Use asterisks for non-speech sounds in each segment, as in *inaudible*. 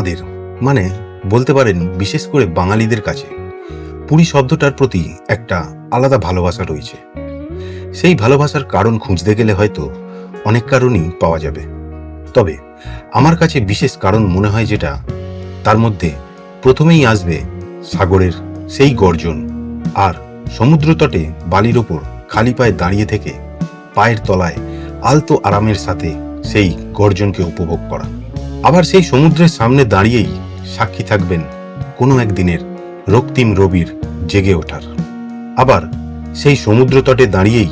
আমাদের মানে বলতে পারেন বিশেষ করে বাঙালিদের কাছে, পুরী শব্দটার প্রতি একটা আলাদা ভালোবাসা রয়েছে। সেই ভালোবাসার কারণ খুঁজতে গেলে হয়তো অনেক কারণই পাওয়া যাবে। তবে আমার কাছে বিশেষ কারণ মনে হয় যেটা, তার মধ্যে প্রথমেই আসবে সাগরের সেই গর্জন আর সমুদ্রতটে বালির ওপর খালি পায়ে দাঁড়িয়ে থেকে পায়ের তলায় আলতো আরামের সাথে সেই গর্জনকে উপভোগ করা। আবার সেই সমুদ্রের সামনে দাঁড়িয়েই সাক্ষী থাকবেন কোনো একদিনের রক্তিম রবির জেগে ওঠার। আবার সেই সমুদ্র তটে দাঁড়িয়েই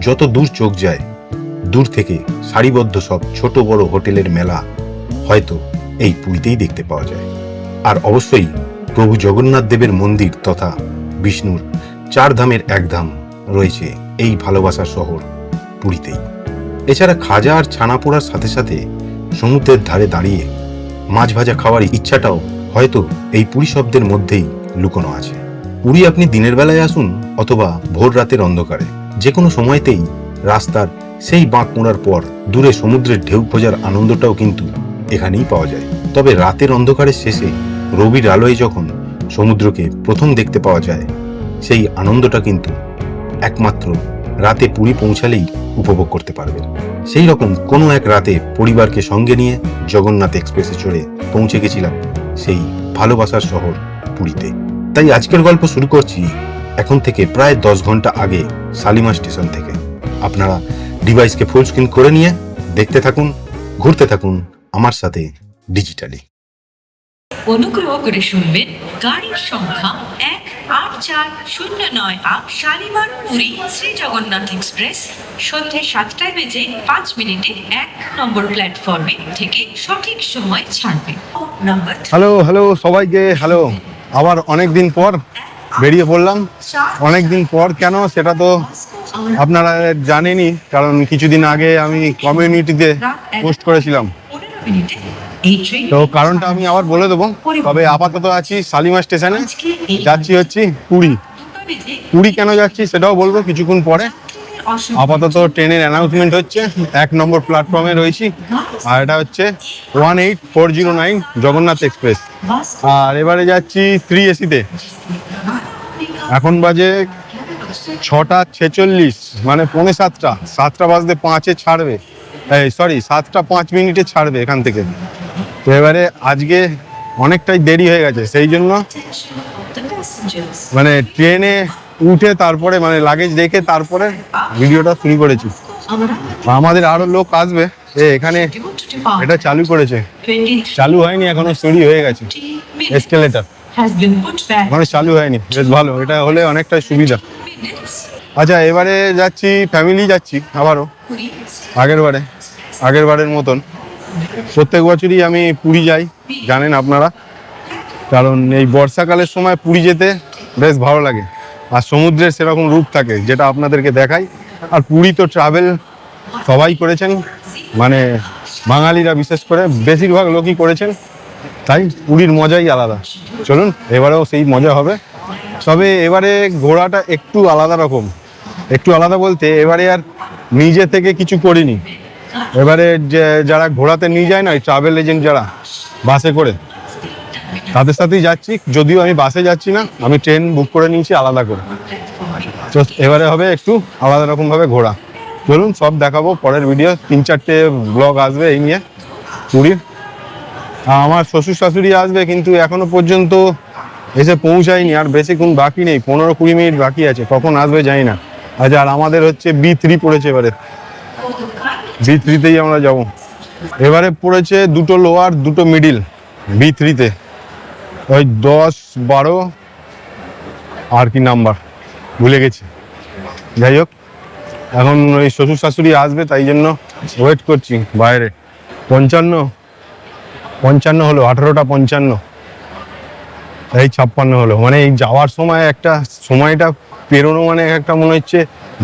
যত দূর চোখ যায়, দূর থেকে সারিবদ্ধ সব ছোট বড় হোটেলের মেলা হয়তো এই পুরীতেই দেখতে পাওয়া যায়। আর অবশ্যই প্রভু জগন্নাথ দেবের মন্দির তথা বিষ্ণুর চার ধামের এক ধাম রয়েছে এই ভালোবাসার শহর পুরীতেই। এছাড়া খাজা আর ছানা পোড়ার সাথে সাথে সমুদ্রের ধারে দাঁড়িয়ে মাছ ভাজা খাওয়ার ইচ্ছাটাও হয়তো এই পুরী শব্দের মধ্যেই লুকোনো আছে। পুরী আপনি দিনের বেলায় আসুন অথবা ভোর রাতের অন্ধকারে। যে কোনো সময়তেই রাস্তার সেই বাঁক মোড়ার পর দূরে সমুদ্রের ঢেউ খোঁজার আনন্দটাও কিন্তু এখানেই পাওয়া যায়। তবে রাতের অন্ধকারের শেষে রবির আলোয় যখন সমুদ্রকে প্রথম দেখতে পাওয়া যায়, সেই আনন্দটা কিন্তু একমাত্র রাতে পুরী পৌঁছালেই উপভোগ করতে পারবেন। সেই রকম কোনো এক রাতে পরিবারকে সঙ্গে নিয়ে জগন্নাথ এক্সপ্রেসে চড়ে পৌঁছে গেছিলাম সেই ভালোবাসার শহর পুরীতে। তাই আজকের গল্প শুরু করছি এখন থেকে প্রায় দশ ঘণ্টা আগে শালিমা স্টেশন থেকে। আপনারা ডিভাইসকে ফুল স্ক্রিন করে নিয়ে দেখতে থাকুন, ঘুরতে থাকুন আমার সাথে ডিজিটালি অনুগ্রহ করে শুনবেন গাড়ির সংখ্যা চার শূন্য নয় শালিমার পুরী শ্রী জগন্নাথ এক্সপ্রেস। সন্ধে সাতটায় বেজে পাঁচ মিনিটে এক নম্বর প্ল্যাটফর্মে থেকে সঠিক সময় ছাড়বে। নাম্বার হ্যালো হ্যালো সবাইকে হ্যালো। আবার অনেক দিন পর বেরিয়ে পড়লাম। অনেক দিন পর কেন সেটা তো আপনারা জানেনই কারণ কিছুদিন আগে আমি কমিউনিটিতে পোস্ট করেছিলাম। তো কারণটা আমি আবার বলে দেবো। তবে আপাতত আছি শালিমা স্টেশনে। যাচ্ছি হচ্ছে পুরী। পুরী কেন যাচ্ছি সেটাও বলব কিছুক্ষণ পরে। আপাতত ট্রেনের অ্যানাউন্সমেন্ট হচ্ছে। এক নম্বর প্ল্যাটফর্মে রয়েছি। আর এটা হচ্ছে one eight four zero nine Jagannath express আর এবারে যাচ্ছি থ্রি এসিতে এখন বাজে ছটা ছেচল্লিশ মানে পৌনে সাতটা। সাতটা বাজতে পাঁচে ছাড়বে। এই সরি সাতটা পাঁচ মিনিটে ছাড়বে এখান থেকে। তো এবারে আজকে অনেকটাই দেরি হয়ে গেছে সেই জন্য মানে ট্রেনে উঠে তারপরে মানে লাগেজ রেখে তারপরে ভিডিওটা শুরু করেছি। আমাদের আরও লোক আসবে এ এখানে এটা চালু করেছে। চালু হয়নি এখনও সিঁড়ি হয়ে গেছে। এসকেলেটার এখনও চালু হয়নি বেশ ভালো এটা হলে অনেকটা সুবিধা। আচ্ছা এবারে যাচ্ছি ফ্যামিলি যাচ্ছি আবারও আগের বারে আগের বারের মতন। প্রত্যেক বছরই আমি পুরী যাই, জানেন আপনারা। কারণ এই বর্ষাকালের সময় পুরী যেতে বেশ ভালো লাগে। আর সমুদ্রের সেরকম রূপ থাকে, যেটা আপনাদেরকে দেখাই। আর পুরী তো ট্রাভেল সবাই করেছেন মানে বাঙালিরা বিশেষ করে বেশিরভাগ লোকই করেছেন। তাই পুরীর মজাই আলাদা। চলুন, এবারেও সেই মজা হবে। তবে এবারে ঘোড়াটা একটু আলাদা রকম। একটু আলাদা বলতে, এবারে আর নিজে থেকে কিছু করিনি। এবারে যে যারা ঘোড়াতে নিয়ে যায় না ওই ট্রাভেল এজেন্ট যারা, বাসে করে, তাদের সাথেই যাচ্ছি। যদিও আমি বাসে যাচ্ছি না, আমি ট্রেন বুক করে নিয়েছি আলাদা করে। তো এবারে হবে একটু আলাদা রকম ভাবে ঘোরা চলুন, সব দেখাবো পরের ভিডিও তিন চারটে ব্লগ আসবে এই নিয়ে, পুরীর। আমার শ্বশুর শাশুড়ি আসবে, কিন্তু এখনও পর্যন্ত এসে পৌঁছায়নি, আর বেশিক্ষণ বাকি নেই, পনেরো কুড়ি মিনিট বাকি আছে, কখন আসবে জানি না। আচ্ছা আর আমাদের হচ্ছে বি থ্রি পড়েছে এবারে। বি থ্রিতেই আমরা যাব। এবারে পড়েছে দুটো লোয়ার দুটো মিডিল বি থ্রিতে ওই দশ, বারো, আর কি নাম্বার ভুলে গেছি। যাই হোক, এখন ওই শ্বশুর শাশুড়ি আসবে, তাই জন্য ওয়েট করছি বাইরে। পঞ্চান্ন পঞ্চান্ন হলো, আঠারোটা পঞ্চান্ন। এই ছাপ্পান্ন হলো। মানে এই যাওয়ার সময় একটা, সময়টা পেরোনো মানে একটা মনে হচ্ছে,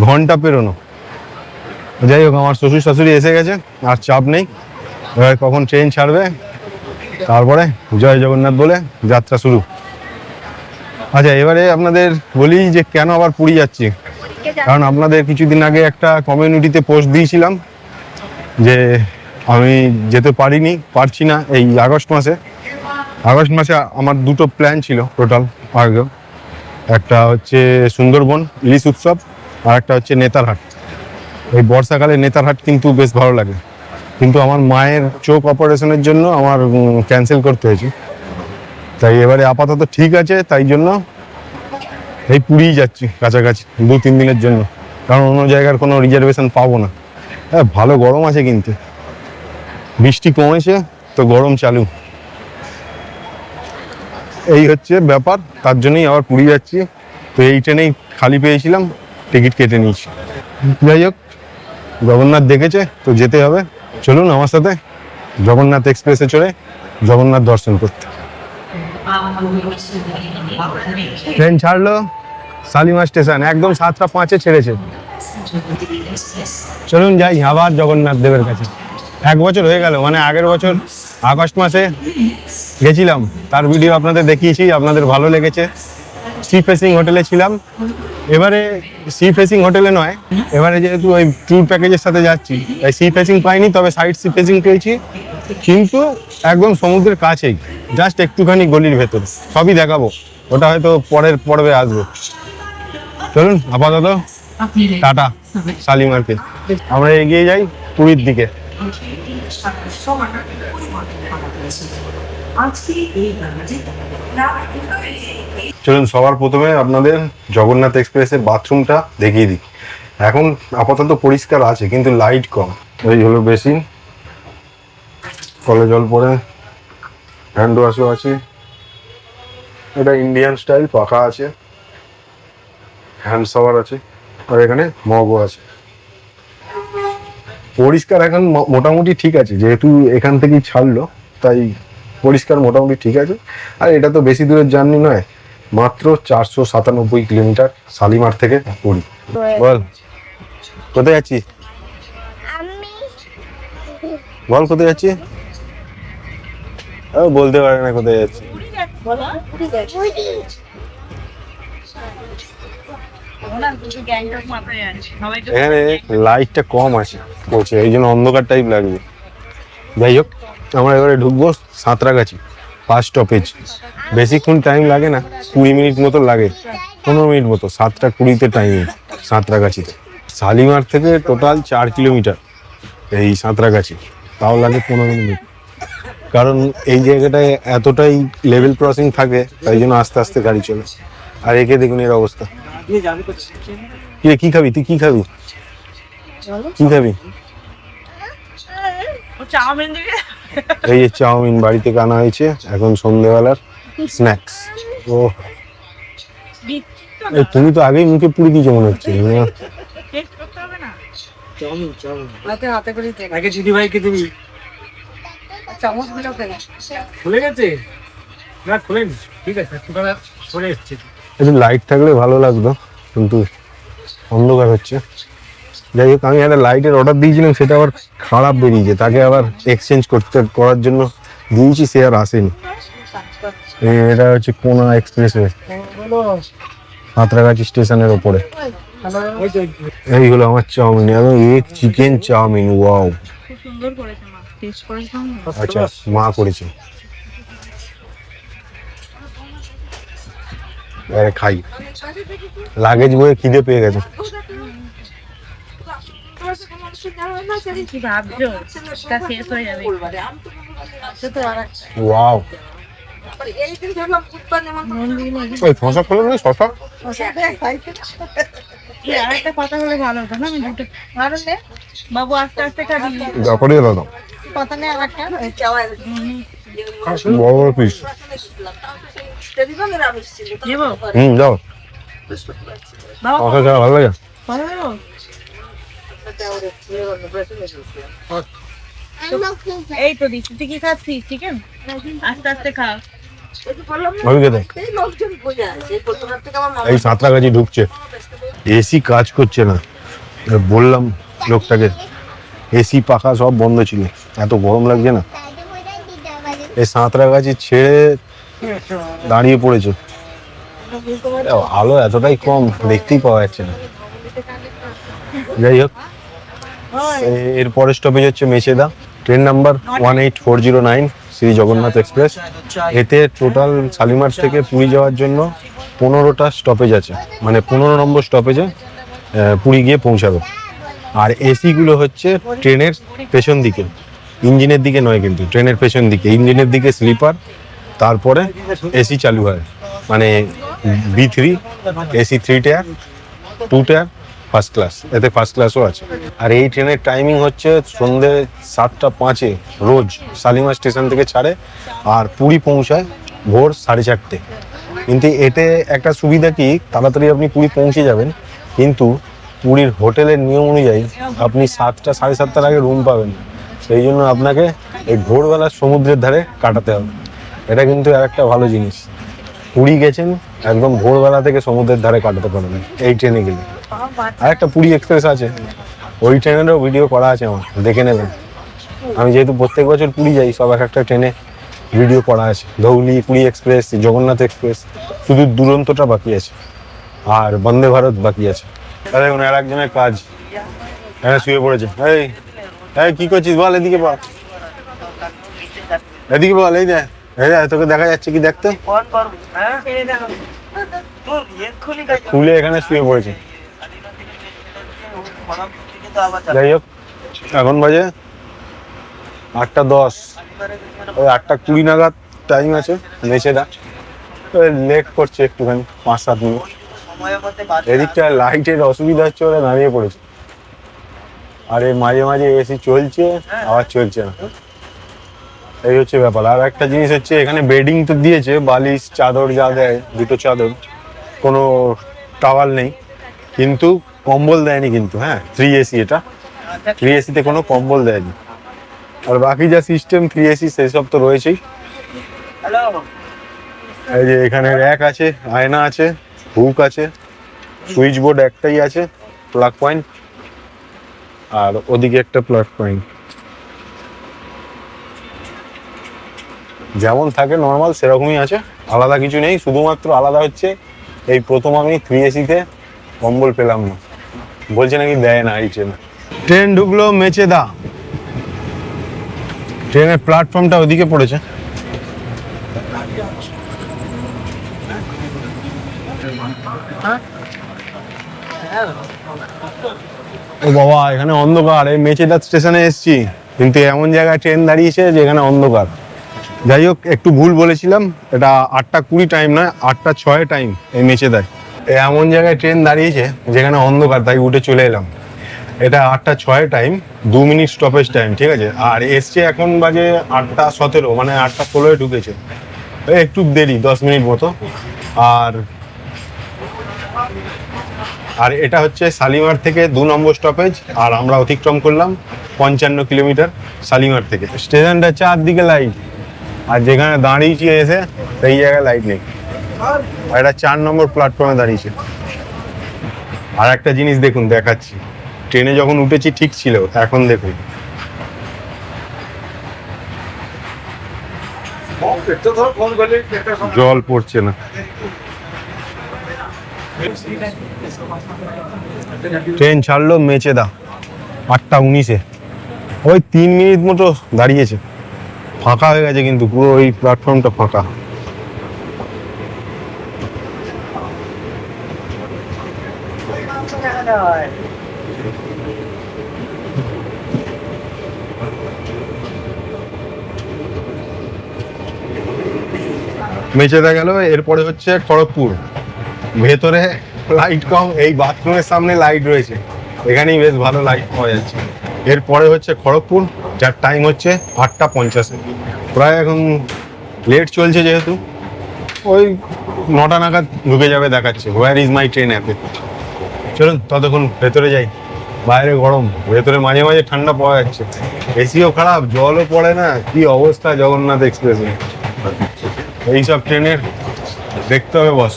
ঘণ্টা পেরোনো। যাই হোক, আমার শ্বশুর শাশুড়ি এসে গেছে, আর চাপ নেই। এবার কখন ট্রেন ছাড়বে, তারপরে জয় জগন্নাথ বলে যাত্রা শুরু। আচ্ছা এবারে আপনাদের বলি যে কেন আবার পুরী যাচ্ছি? কারণ আপনাদের কিছুদিন আগে একটা কমিউনিটিতে পোস্ট দিয়েছিলাম যে আমি যেতে পারিনি, পারছি না এই আগস্ট মাসে। আগস্ট মাসে আমার দুটো প্ল্যান ছিল টোটাল আগে। একটা হচ্ছে সুন্দরবন ইলিশ উৎসব, আর একটা হচ্ছে নেতারহাট। এই বর্ষাকালে নেতারহাট কিন্তু বেশ ভালো লাগে। কিন্তু আমার মায়ের চোখ অপারেশনের জন্য আমার ক্যান্সেল করতে হয়েছে। তাই এবারে আপাতত ঠিক আছে, তাই জন্য এই পুরীই যাচ্ছি কাছাকাছি দু, তিন দিনের জন্য। কারণ অন্য জায়গার কোনো রিজার্ভেশন পাবো না। হ্যাঁ ভালো গরম আছে কিন্তু। বৃষ্টি কমেছে, তো গরম চালু। এই হচ্ছে ব্যাপার, তার জন্যই আবার পুরী যাচ্ছি। তো এই ট্রেনেই খালি পেয়েছিলাম, টিকিট কেটে নিয়েছি। যাই হোক জগন্নাথ দেখেছে, তো যেতে হবে। চলুন আমার সাথে জগন্নাথ এক্সপ্রেসে চড়ে জগন্নাথ দর্শন করতে। ট্রেন ছাড়লো শালিমার স্টেশন, একদম সাতটা পাঁচে ছেড়েছে। চলুন যাই, আবার জগন্নাথ দেবের কাছে। এক বছর হয়ে গেল মানে আগের বছর আগস্ট মাসে গেছিলাম, তার ভিডিও আপনাদের দেখিয়েছি, আপনাদের ভালো লেগেছে। সি ফেসিং হোটেলে ছিলাম। এবারে সি ফেসিং হোটেলে নয় এবারে যেহেতু ওই ট্যুর প্যাকেজের সাথে যাচ্ছি তাই সি ফেসিং পাইনি তবে সাইড সি ফেসিং পেয়েছি। কিন্তু একদম সমুদ্রের কাছেই জাস্ট একটুখানি গলির ভেতর সবই দেখাবো। ওটা হয়তো পরের পর্বে আসব। চলুন আপাতত টাটা শালিমারকে আমরা এগিয়ে যাই পুরীর দিকে। চলুন, সবার প্রথমে আপনাদের জগন্নাথ এক্সপ্রেসের বাথরুমটা দেখিয়ে দিই। এখন আপাতত পরিষ্কার আছে, কিন্তু লাইট কম। এই হলো বেসিন কলে জল পড়ে। হ্যান্ড ওয়াশও আছে। এটা ইন্ডিয়ান স্টাইল পাখা আছে। হ্যান্ড শাওয়ার আছে। আর এখানে মগও আছে। পরিষ্কার এখন মোটামুটি ঠিক আছে, যেহেতু এখান থেকেই ছাড়লো, তাই পরিষ্কার মোটামুটি ঠিক আছে। আর এটা তো বেশি দূরের জার্নি নয় মাত্র চারশো সাতানব্বই কিলোমিটার শালিমার থেকে পুরী বল। কোথায় যাচ্ছি বল কোথায় যাচ্ছি ও, বলতে পারে না কোথায় যাচ্ছি এখানে লাইটটা কম আছে বলছে এই জন্য অন্ধকার টাইপ লাগবে যাই হোক আমরা এবারে ঢুকবো। সাঁতরাগাছি ফার্স্ট স্টপেজ বেশিক্ষণ টাইম লাগে না কুড়ি মিনিট মতো লাগে। পনেরো মিনিট মতো সাতটা কুড়িতে টাইম সাঁতরাগাছিতে। শালিমার থেকে টোটাল চার কিলোমিটার এই সাঁতরাগাছি। তাও লাগে পনেরো মিনিট কারণ এই জায়গাটায় এতটাই লেভেল ক্রসিং থাকে তাই জন্য আস্তে আস্তে গাড়ি চলে। আর একে দেখুন এর অবস্থা। কি খাবি? তুই কি খাবি? কি খাবি? চাউমিন দিবি? এই যে চাউমিন বাড়ি থেকে আনা হয়েছে এখন সন্ধ্যেবেলার স্ন্যাক্স ও। তুমি তো আগেই মুখে পুরি দিয়েছ মনে হচ্ছে না, টেস্ট করতে হবে না। Chowmein chowmein. হাতে হাতে করে আগে দিদি ভাইকে দিবি চামচগুলো খুলে গেছে? না খুলেনি। ঠিক আছে ছোটবেলা সরে এসছে। একটু লাইট থাকলে ভালো লাগতো কিন্তু অন্ধকার হচ্ছে। যাই হোক, আমি একটা লাইটের অর্ডার দিয়েছিলাম, সেটা আবার খারাপ বেরিয়েছে। তাকে আবার এক্সচেঞ্জ করতে, করার জন্য দিয়েছি, সে আর আসেনি। এটা হচ্ছে কোনা এক্সপ্রেসওয়ে সাঁতরাগাছি স্টেশনের ওপরে। এই হলো আমার চাউমিন, এবং এক চিকেন চাউমিন ওয়াও আচ্ছা মা করেছে। এবারে খাই। লাগেজ বয়ে খিদে পেয়ে গেছে কি ভাবছ তা শেষ হয়ে যাবে ওয়াও? ওই শশা খেলো না শশা? এই আরেকটা পাতা হলে ভালো হতো না আমি দুটো নে বাবু। আস্তে আস্তে খাবি ব্যাপারে দাদা পাতা নে আরেকটা বড় পিস হুম যাও ভালো লাগে। ভালো এই তো দিচ্ছি তুই কি খাচ্ছিস চিকেন আস্তে আস্তে খা। এই সাঁতরাগাছি ঢুকছে। এসি কাজ করছে না। বললাম লোকটাকে এসি পাখা সব বন্ধ ছিল। এত গরম লাগছে না। এই সাঁতরাগাছি ছেড়ে দাঁড়িয়ে পড়েছে। আলো এতটাই কম দেখতেই পাওয়া যাচ্ছে না। যাই হোক। এর পরের স্টপেজ হচ্ছে Mecheda. Train number one eight four zero nine Shri Jagannath express এতে টোটাল শালিমার থেকে পুরী যাওয়ার জন্য পনেরোটা স্টপেজ আছে। মানে পনেরো নম্বর স্টপেজে পুরী গিয়ে পৌঁছাবে। আর এসিগুলো হচ্ছে ট্রেনের পেছন দিকে। ইঞ্জিনের দিকে নয় কিন্তু ট্রেনের পেছন দিকে। ইঞ্জিনের দিকে স্লিপার তারপরে এসি চালু হয়। মানে B three AC three tier two tier first class এতে ফার্স্ট ক্লাসও আছে। আর এই ট্রেনের টাইমিং হচ্ছে সন্ধে সাতটা পাঁচে, রোজ শালিমা স্টেশন থেকে ছাড়ে, আর পুরী পৌঁছায় ভোর সাড়ে চারটে। কিন্তু এতে একটা সুবিধা কি, তাড়াতাড়ি আপনি পুরী পৌঁছে যাবেন, কিন্তু পুরীর হোটেলের নিয়ম অনুযায়ী আপনি সাতটা, সাড়ে সাতটার আগে রুম পাবেন। সেই জন্য আপনাকে এই ভোরবেলা সমুদ্রের ধারে কাটাতে হবে। এটা কিন্তু আর একটা ভালো জিনিস। পুরী গেছেন, একদম ভোরবেলা থেকে সমুদ্রের ধারে কাটাতে পারবেন, এই ট্রেনে গেলে। আর একটা পুরী এক্সপ্রেস আছে। ওই ট্রেনেরও ভিডিও করা আছে আমার দেখে নেবেন। আমি যেহেতু প্রত্যেক বছর পুরী যাই সব এক একটা ট্রেনে ভিডিও করা আছে। ধৌলি পুরী এক্সপ্রেস জগন্নাথ এক্সপ্রেস শুধু দুরন্তটা বাকি আছে। আর বন্দে ভারত বাকি আছে। দেখুন আর একজনের কাজ। হ্যাঁ শুয়ে পড়েছে। এই এই কি করছিস বল এদিকে বল। এদিকে বল এই দেখ এই দেখ তোকে দেখা যাচ্ছে কি দেখতে? খুলে এখানে শুয়ে পড়েছে। যাই হোক এখন বাজে আটটা দশ। ওই আটটা কুড়ি নাগাদ টাইম আছে মেছেদা লেট করছে একটুখানি পাঁচ সাত মিনিট। এদিকটা লাইটের অসুবিধা হচ্ছে ওরা দাঁড়িয়ে পড়েছে। আর এই মাঝে মাঝে এসি চলছে আবার চলছে না। এই হচ্ছে ব্যাপার। আর একটা জিনিস হচ্ছে এখানে বেডিং তো দিয়েছে বালিশ চাদর যা দেয় দুটো চাদর। কোনো টাওয়াল নেই। কিন্তু কম্বল দেয়নি কিন্তু হ্যাঁ? থ্রি এসি এটা। থ্রি এসিতে কোনো কম্বল দেয়নি। আর বাকি যা সিস্টেম থ্রি এসি সেসব তো রয়েছেই। এই যে এখানে র্যাক আছে আয়না আছে হুক আছে সুইচ বোর্ড একটাই আছে প্লাগ পয়েন্ট আর ওদিকে একটা প্লাগ পয়েন্ট যেমন থাকে নর্মাল সেরকমই আছে। আলাদা কিছু নেই শুধুমাত্র আলাদা হচ্ছে এই প্রথম আমি থ্রি এসিতে কম্বল পেলাম না। বলছে নাকি দেয় না, এই ট্রেনে। ট্রেন ঢুকলো মেচেদা। ট্রেনের প্ল্যাটফর্মটা ওদিকে পড়েছে। ও বাবা, এখানে অন্ধকার। এই মেচেদা স্টেশনে এসেছি। কিন্তু এমন জায়গায় ট্রেন দাঁড়িয়েছে যেখানে অন্ধকার। যাই হোক, একটু ভুল বলেছিলাম। এটা আটটা কুড়ি টাইম নয়, আটটা ছয় টাইম এই মেচেদায়। এমন জায়গায় ট্রেন দাঁড়িয়েছে, যেখানে অন্ধকার, তাই উঠে চলে এলাম। এটা আটটা ছয় টাইম দু মিনিট স্টপেজ টাইম ঠিক আছে? আর এসছে এখন বাজে আটটা সতেরো মানে আটটা ষোলোয় ঢুকেছে। একটু দেরি, দশ মিনিট মতো। আর আর এটা হচ্ছে শালিমার থেকে দু নম্বর স্টপেজ আর আমরা অতিক্রম করলাম পঞ্চান্ন কিলোমিটার শালিমার থেকে। স্টেশনটা চারদিকে লাইট আর যেখানে দাঁড়িয়েছি এসে, সেই জায়গায় লাইট নেই। এটা চার নম্বর প্ল্যাটফর্মে দাঁড়িয়েছে আর একটা জিনিস দেখুন, দেখাচ্ছি। ট্রেনে যখন উঠেছি ঠিক ছিল, এখন দেখুন। জল পড়ছে না। ট্রেন ছাড়লো মেচেদা আটটা উনিশে। ওই তিন মিনিট মতো দাঁড়িয়েছে। ফাঁকা হয়ে গেছে কিন্তু, পুরো ওই প্ল্যাটফর্মটা ফাঁকা। মেচেদা গেল, এরপরে হচ্ছে খড়গপুর। ভেতরে লাইট কম, এই বাথরুমের সামনে লাইট রয়েছে। এখানেই বেশ ভালো লাইট পাওয়া যাচ্ছে। এরপরে হচ্ছে খড়গপুর, যার টাইম হচ্ছে আটটা পঞ্চাশে। প্রায় এখন লেট চলছে যেহেতু। ওই নটা নাগাদ ঢুকে যাবে দেখাচ্ছে। হোয়ার ইজ মাই ট্রেন অ্যাপে চলুন, ততক্ষণ ভেতরে যাই। বাইরে গরম, ভেতরে মাঝে মাঝে ঠান্ডা পাওয়া যাচ্ছে। এসিও খারাপ, জলও পড়ে না, কি অবস্থা জগন্নাথ এক্সপ্রেসে এইসব ট্রেনের দেখতে হবে বস।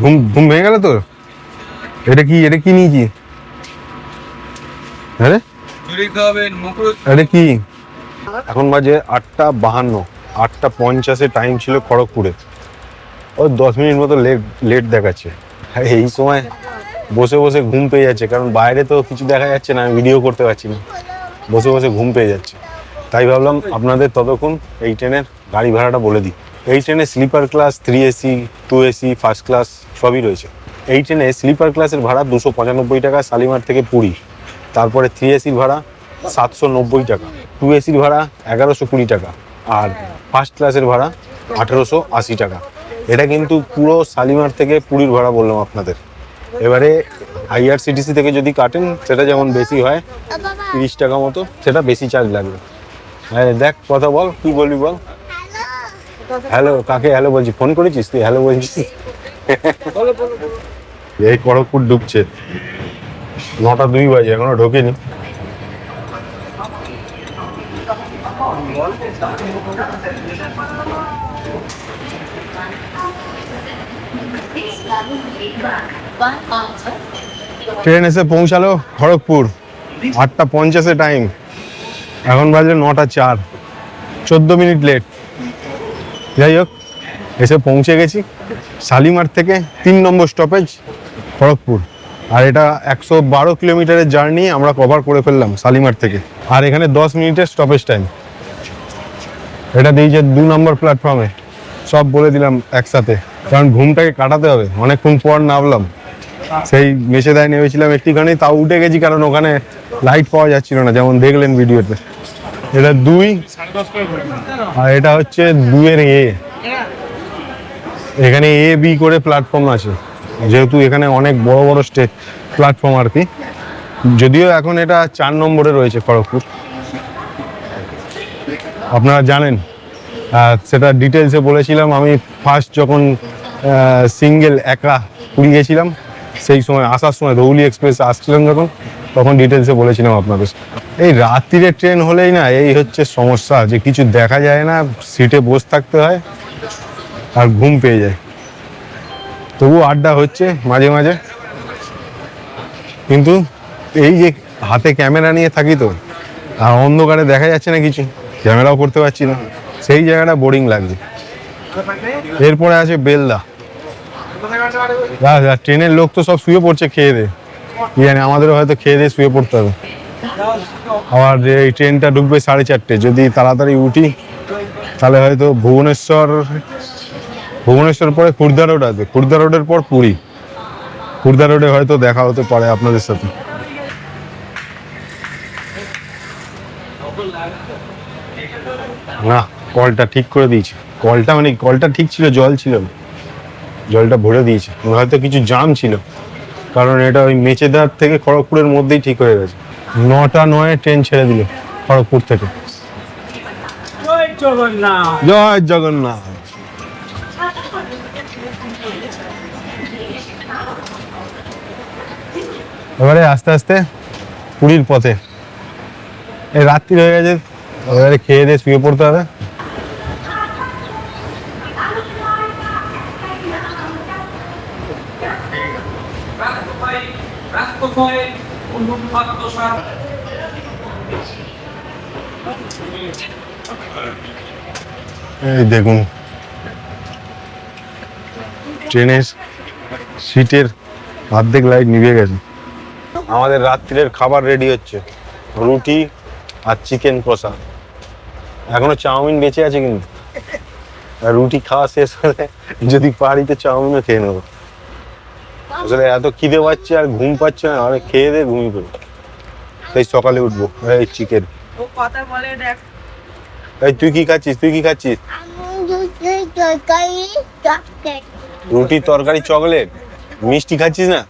ঘুম ঘুম ভেঙে গেল তোর? এটা কি এটা কি নিয়েছি আরে কি? এখন বাজে আটটা বাহান্ন, আটটা পঞ্চাশে টাইম ছিল খড়গপুরে। ও দশ মিনিট মতো লেট লেট দেখাচ্ছে। এই সময় বসে বসে ঘুম পেয়ে যাচ্ছে, কারণ বাইরে তো কিছু দেখা যাচ্ছে না, আমি ভিডিও করতে পারছি না। বসে বসে ঘুম পেয়ে যাচ্ছে। তাই ভাবলাম আপনাদের ততক্ষণ এই ট্রেনের গাড়ি ভাড়াটা বলে দিই। এই ট্রেনে sleeper class three AC two AC first class সবই রয়েছে। এই ট্রেনে স্লিপার ক্লাসের ভাড়া দুশো পঁচানব্বই টাকা, শালিমার থেকে পুরী। তারপরে থ্রি এসির ভাড়া সাতশো নব্বই টাকা টু এসির ভাড়া এগারোশো কুড়ি টাকা আর ফার্স্ট ক্লাসের ভাড়া আঠেরোশো আশি টাকা। এটা কিন্তু পুরো শালিমার থেকে পুরীর ভাড়া বললাম আপনাদের। এবারে আইআরসিটিসি থেকে যদি কাটেন, সেটা যেমন বেশি হয়, তিরিশ টাকা মতো, সেটা বেশি চার্জ লাগবে। হ্যাঁ দেখ, কথা বল, কি বলবি বল? হ্যালো কাকে হ্যালো বলছি? ফোন করেছিস তুই? হ্যালো বলছিস? এই খড়গপুর ডুবছে। নটা দুই বাজে, এখনও ঢোকেনি। ট্রেন এসে পৌঁছালো খড়গপুর, আটটা পঞ্চাশে টাইম এখন বাজে নটা চার, চোদ্দ মিনিট লেট যাই হোক, এসে পৌঁছে গেছি শালিমার থেকে তিন নম্বর স্টপেজ খড়গপুর। আর এটা একশো বারো কিলোমিটারের জার্নি আমরা কভার করে ফেললাম শালিমার থেকে। আর এখানে দশ মিনিটের স্টপেজ টাইম এটা দিয়েছে দু নম্বর প্ল্যাটফর্মে সব বলে দিলাম একসাথে। কারণ ঘুমটাকে কাটাতে হবে। অনেকক্ষণ পর নামলাম। সেই মেছেদায় নেমেছিলাম একটুখানি, তাও উঠে গেছি কারণ ওখানে লাইট পাওয়া যাচ্ছিল না, যেমন দেখলেন ভিডিওতে। এটা দুই আর এটা হচ্ছে দুয়ের এ এখানে এ বি করে প্ল্যাটফর্ম আছে। যেহেতু এখানে অনেক বড় বড় স্টে প্ল্যাটফর্ম আর কি। যদিও এখন এটা চার নম্বরে রয়েছে খড়গপুর। আপনারা জানেন সেটা ডিটেলসে বলেছিলাম, আমি ফার্স্ট যখন সিঙ্গেল একা পুরী গেছিলাম, সেই সময়, আসার সময় ধৌলি এক্সপ্রেস আসছিলাম যখন, তখন ডিটেলসে বলেছিলাম আপনাদের। এই রাত্রিরে ট্রেন হলেই না, এই হচ্ছে সমস্যা যে কিছু দেখা যায় না সিটে বসে থাকতে হয়, আর ঘুম পেয়ে যায়। তবু আড্ডা হচ্ছে মাঝে মাঝে। কিন্তু এই যে হাতে ক্যামেরা নিয়ে থাকি তো, আর অন্ধকারে দেখা যাচ্ছে না কিছু, ক্যামেরাও করতে পারছি না। সেই জায়গাটা বোরিং লাগছে। এরপরে আছে বেলদা। ট্রেনের লোক তো সব শুয়ে পড়ছে খেয়ে দে। জানি, আমাদেরও হয়তো খেয়ে দিয়ে শুয়ে পড়তে হবে। আবার এই ট্রেনটা ঢুকবে সাড়ে চারটে, যদি তাড়াতাড়ি উঠি, তাহলে হয়তো ভুবনেশ্বর ভুবনেশ্বর পরে খুর্দা রোড আছে। খুর্দা রোডের পর পুরী। খুর্দা রোডে হয়তো দেখা হতে পারে আপনাদের সাথে। না কলটা ঠিক করে দিয়েছে। কলটা মানে কলটা ঠিক ছিল জল ছিল না। জলটা ভরে দিয়েছে। হয়তো কিছু জাম ছিল। কারণ এটা ওই মেচেদার থেকে খড়গপুরের মধ্যেই ঠিক হয়ে গেছে। নটা নয় ট্রেন ছেড়ে দিল খড়গপুর থেকে। জয় জগন্নাথ। জয় জগন্নাথ। এবারে আস্তে আস্তে পুরীর পথে। এই রাত্রি হয়ে গেছে, এবারে খেয়ে দিয়ে শুয়ে পড়তে হবে। এই দেখুন, ট্রেনের সিটের অর্ধেক লাইট নিভে গেছে। আমাদের রাত্রির খাবার রেডি হচ্ছে। রুটি আর চিকেন কষা। এখনও চাউমিন বেঁচে আছে কিন্তু। আর রুটি খাওয়া শেষ হলে যদি পারি তো চাউমিনও খেয়ে নেব। আসলে এত খিদে পাচ্ছে আর ঘুম পাচ্ছে না আমি খেয়ে দিয়ে ঘুমিয়ে পড়ব তাই সকালে উঠবো এই চিকেন ও কথা বলে দেখ। এই তুই কি খাচ্ছিস? তুই কি খাচ্ছিস? রুটি তরকারি চকলেট? মিষ্টি খাচ্ছিস না?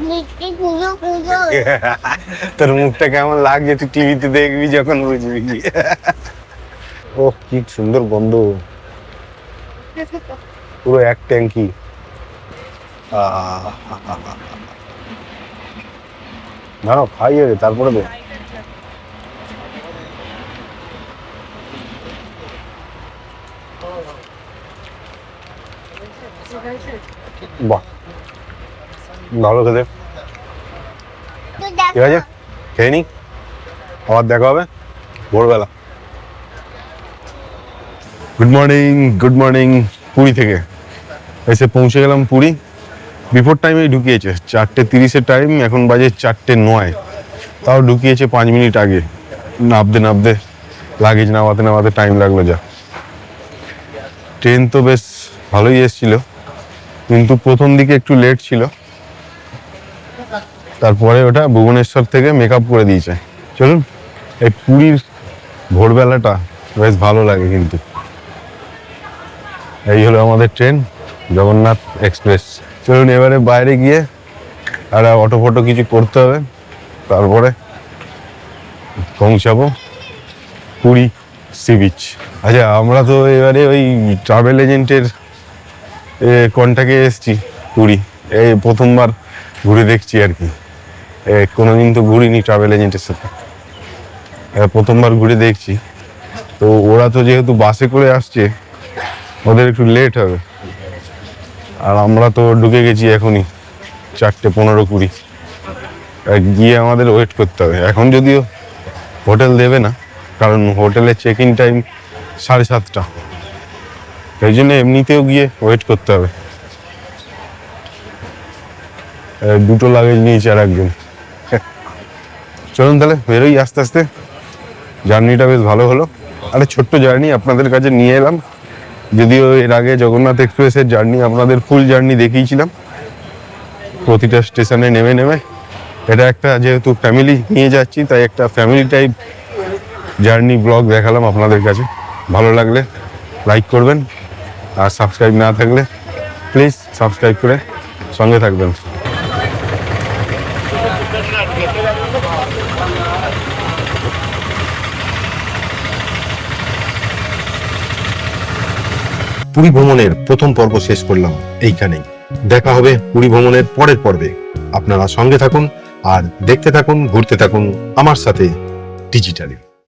*laughs* তোর মুখটা কেমন লাগছে তুই টিভিতে দেখবি যখন বুঝবি। ও, কি সুন্দর গন্ধ। পুরো এক ট্যাঙ্কি। না খাই রে তারপরে দে। বাহ। ভালো খেতে। ঠিক আছে? খেয়ে নি আবার দেখা হবে। ভোরবেলা। Good morning good morning Puri থেকে। এসে পৌঁছে গেলাম পুরী। বিফোর টাইমেই ঢুকিয়েছে। চারটে তিরিশের টাইম এখন বাজে চারটে নয়। তাও ঢুকিয়েছে পাঁচ মিনিট আগে। নাবতে নাবতে লাগেজ নামাতে নামাতে টাইম লাগল যা। ট্রেন তো বেশ ভালোই এসছিল। কিন্তু প্রথম দিকে একটু লেট ছিল। তারপরে ওটা ভুবনেশ্বর থেকে মেকআপ করে দিয়েছে। চলুন, এই পুরীর ভোরবেলাটা বেশ ভালো লাগে কিন্তু। এই হলো আমাদের ট্রেন, জগন্নাথ এক্সপ্রেস। চলুন, এবারে বাইরে গিয়ে আর অটো ফটো কিছু করতে হবে। তারপরে পৌঁছাবো পুরী সি বিচ। আচ্ছা আমরা তো এবারে ওই ট্রাভেল এজেন্টের কন্ট্যাক্টে এসেছি পুরী। এই প্রথমবার ঘুরে দেখছি আর কি। কোনোদিন তো ঘুরিনি ট্রাভেল এজেন্টের সাথে। প্রথমবার ঘুরে দেখছি। তো ওরা তো যেহেতু বাসে করে আসছে, ওদের একটু লেট হবে। আর আমরা তো ঢুকে গেছি এখনই, চারটে পনেরো কুড়ি। গিয়ে আমাদের ওয়েট করতে হবে। এখন যদিও হোটেল দেবে না, কারণ হোটেলের চেক ইন টাইম সাড়ে সাতটা। এই জন্য এমনিতেও গিয়ে ওয়েট করতে হবে। দুটো লাগেজ নিয়েছে আর একজন চলুন তাহলে বেরোই আস্তে আস্তে। জার্নিটা বেশ ভালো হলো। আরে ছোট্ট জার্নি আপনাদের কাছে নিয়ে এলাম। যদিও এর আগে জগন্নাথ এক্সপ্রেসের জার্নি আপনাদের ফুল জার্নি দেখিয়েছিলাম। প্রতিটা স্টেশনে নেমে নেমে। এটা একটা যেহেতু ফ্যামিলি নিয়ে যাচ্ছি, তাই একটা ফ্যামিলি টাইপ জার্নি ব্লগ দেখালাম আপনাদের কাছে। ভালো লাগলে লাইক করবেন। আর সাবস্ক্রাইব না থাকলে প্লিজ সাবস্ক্রাইব করে সঙ্গে থাকবেন। পুরী ভ্রমণের প্রথম পর্ব শেষ করলাম এইখানেই। দেখা হবে পুরী ভ্রমণের পরের পর্বে। আপনারা সঙ্গে থাকুন আর দেখতে থাকুন, ঘুরতে থাকুন আমার সাথে ডিজিটালি